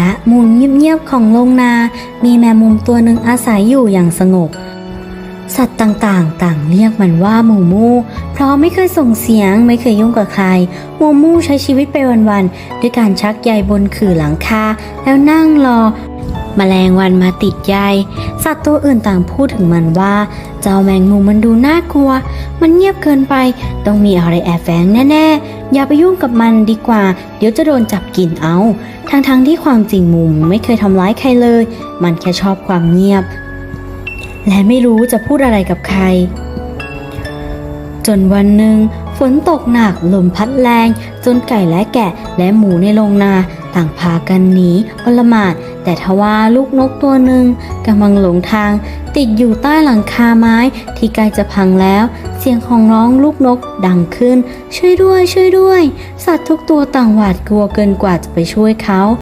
ณมุมเงียบๆของโรงนา มีแมงมุมตัวหนึ่งอาศัยอยู่อย่างสงบ สัตว์ต่างๆ ต่างเรียกมันว่าหมูมู เพราะไม่เคยส่งเสียงไม่เคยยุ่งกับใครหมูมูใช้ชีวิตไปวันๆด้วยการชักใยบนขื่อหลังคาแล้วนั่งรอ แมลงวันมาติดใยสัตว์ตัวอื่นต่างพูดถึงมันว่า เจ้าแมงมุมมันดูน่ากลัว มันเงียบเกินไป ต้องมีอะไรแอบแฝงแน่ๆ อย่าไปยุ่งกับมันดีกว่า เดี๋ยวจะโดนจับกินเอา ทั้งๆที่ความจริงมุมไม่เคยทำร้ายใครเลย มันแค่ชอบความเงียบ และไม่รู้จะพูดอะไรกับใคร จนวันหนึ่งฝนตกหนักลมพัดแรง จนไก่และแกะและหมูในโรงนา ต่างพากันหนีอลหมาด แต่ทว่าลูกนกตัวหนึ่งกำลังหลงทาง ติดอยู่ใต้หลังคาไม้ที่ใกล้จะพังแล้ว เสียงของร้องลูกนกดังขึ้น ช่วยด้วย ช่วยด้วย สัตว์ทุกตัวต่างหวาดกลัวเกินกว่าจะไปช่วยเขา